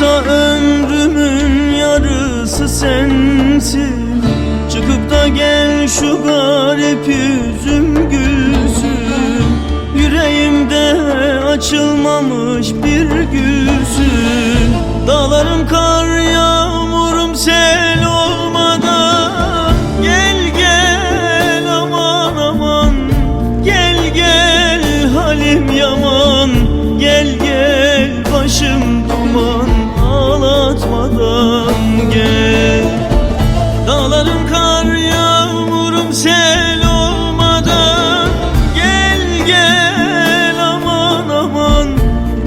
Oysa ömrümün yarısı sensin. Çıkıp da gel şu garip yüzüm gülsün. Yüreğimde açılmamış bir gülsün. Dağlarım kal Ağlatmadan gel. Dağlarım kar yağmurum sel olmadan. Gel gel aman aman.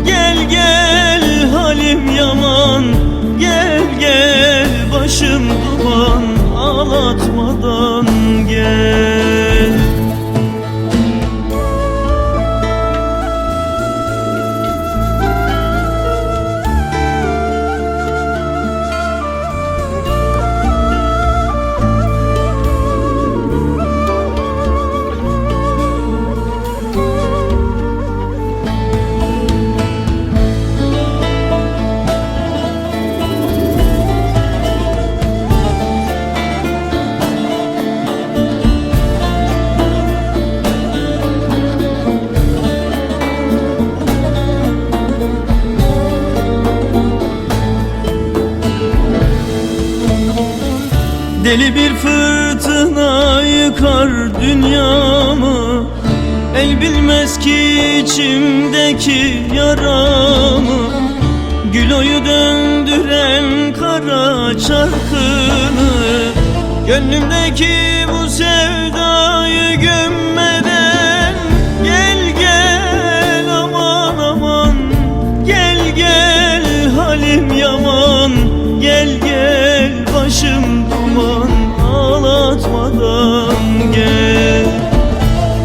Gel gel halim yaman. Gel gel başım duman Ağlatmadan Deli bir fırtına yıkar dünyamı. El bilmez ki içimdeki yaramı. Gül oyu döndüren kara çarkını. Gönlümdeki bu sevdayı gömmeden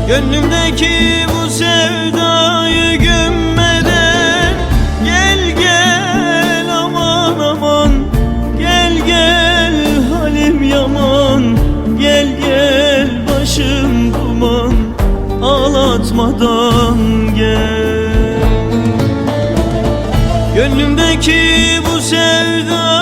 Gönlümdeki bu sevdayı gömmeden Gel gel aman aman. Gel gel halim yaman. Gel gel başım duman. Ağlatmadan gel. Gönlümdeki bu sevdayı